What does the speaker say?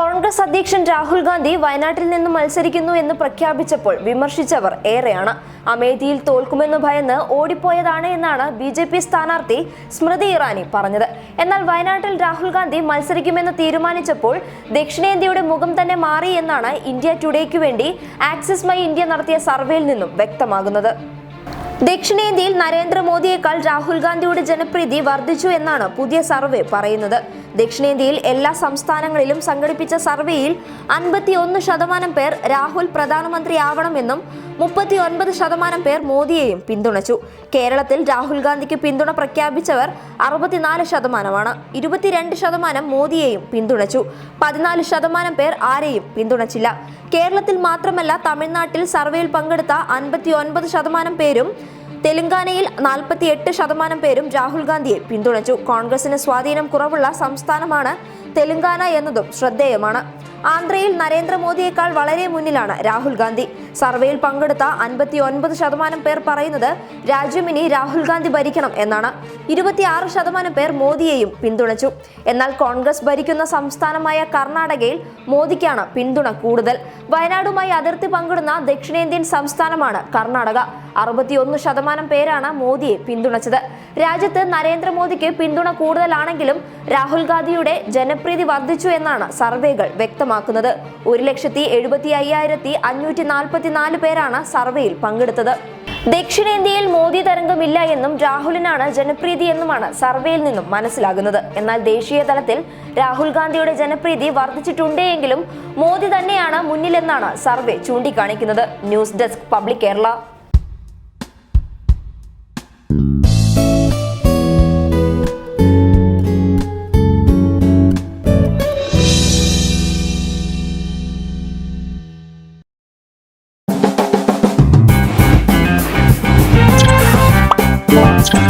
കോൺഗ്രസ് അധ്യക്ഷൻ രാഹുൽ ഗാന്ധി വയനാട്ടിൽ നിന്ന് മത്സരിക്കുന്നു എന്ന് പ്രഖ്യാപിച്ചപ്പോൾ വിമർശിച്ചവർ ഏറെയാണ്. അമേഠിയിൽ തോൽക്കുമെന്ന് ഭയന്ന് ഓടിപ്പോയതാണ് എന്നാണ് ബി ജെ പി സ്ഥാനാർത്ഥി സ്മൃതി ഇറാനി പറഞ്ഞത്. എന്നാൽ വയനാട്ടിൽ രാഹുൽ ഗാന്ധി മത്സരിക്കുമെന്ന് തീരുമാനിച്ചപ്പോൾ ദക്ഷിണേന്ത്യയുടെ മുഖം തന്നെ മാറി എന്നാണ് ഇന്ത്യ ടുഡേക്ക് വേണ്ടി ആക്സിസ് മൈ ഇന്ത്യ നടത്തിയ സർവേയിൽ നിന്നും വ്യക്തമാകുന്നത്. ദക്ഷിണേന്ത്യയിൽ നരേന്ദ്രമോദിയേക്കാൾ രാഹുൽ ഗാന്ധിയുടെ ജനപ്രീതി വർദ്ധിച്ചു എന്നാണ് പുതിയ സർവേ പറയുന്നത്. ദക്ഷിണേന്ത്യയിൽ എല്ലാ സംസ്ഥാനങ്ങളിലും സംഘടിപ്പിച്ച സർവേയിൽ അൻപത്തി ഒന്ന് ശതമാനം പേർ രാഹുൽ പ്രധാനമന്ത്രിയാവണമെന്നും മുപ്പത്തി ഒൻപത് ശതമാനം പേർ മോദിയെയും പിന്തുണച്ചു. കേരളത്തിൽ രാഹുൽ ഗാന്ധിക്ക് പിന്തുണ പ്രഖ്യാപിച്ചവർ അറുപത്തിനാല് ശതമാനമാണ്. ഇരുപത്തിരണ്ട് ശതമാനം മോദിയെയും പിന്തുണച്ചു. പതിനാല് ശതമാനം പേർ ആരെയും പിന്തുണച്ചില്ല. കേരളത്തിൽ മാത്രമല്ല തമിഴ്നാട്ടിൽ സർവേയിൽ പങ്കെടുത്ത അൻപത്തി ശതമാനം പേരും തെലങ്കാനയിൽ നാൽപ്പത്തി എട്ട് ശതമാനം പേരും രാഹുൽ ഗാന്ധിയെ പിന്തുണച്ചു. കോൺഗ്രസിന് സ്വാധീനം കുറവുള്ള സംസ്ഥാനമാണ് തെലങ്കാന എന്നതും ശ്രദ്ധേയമാണ്. ആന്ധ്രയിൽ നരേന്ദ്രമോദിയേക്കാൾ വളരെ മുന്നിലാണ് രാഹുൽ ഗാന്ധി. സർവേയിൽ പങ്കെടുത്ത അൻപത്തി ഒൻപത് ശതമാനം പേർ പറയുന്നത് രാജ്യം ഇനി രാഹുൽ ഗാന്ധി ഭരിക്കണം എന്നാണ്. ഇരുപത്തിയാറ് ശതമാനം പേർ മോദിയെയും പിന്തുണച്ചു. എന്നാൽ കോൺഗ്രസ് ഭരിക്കുന്ന സംസ്ഥാനമായ കർണാടകയിൽ മോദിക്കാണ് പിന്തുണ കൂടുതൽ. വയനാടുമായി അതിർത്തി പങ്കിടുന്ന ദക്ഷിണേന്ത്യൻ സംസ്ഥാനമാണ് കർണാടക. അറുപത്തിയൊന്ന് ശതമാനം പേരാണ് മോദിയെ പിന്തുണച്ചത്. രാജ്യത്ത് നരേന്ദ്രമോദിക്ക് പിന്തുണ കൂടുതലാണെങ്കിലും രാഹുൽ ഗാന്ധിയുടെ ജനപ്രീതി വർദ്ധിച്ചു എന്നാണ് സർവേകൾ വ്യക്തമാക്കുന്നത്. ഒരു ലക്ഷത്തി എഴുപത്തി അയ്യായിരത്തി അഞ്ഞൂറ്റി നാൽപ്പത്തിനാല് പേരാണ് സർവേയിൽ പങ്കെടുത്തത്. ദക്ഷിണേന്ത്യയിൽ മോദി തരംഗമില്ല എന്നും രാഹുലിനാണ് ജനപ്രീതി എന്നുമാണ് സർവേയിൽ നിന്നും മനസ്സിലാകുന്നത്. എന്നാൽ ദേശീയ തലത്തിൽ രാഹുൽ ഗാന്ധിയുടെ ജനപ്രീതി വർദ്ധിച്ചിട്ടുണ്ടെങ്കിലും മോദി തന്നെയാണ് മുന്നിലെന്നാണ് സർവേ ചൂണ്ടിക്കാണിക്കുന്നത്. News desk public Kerala. podcast.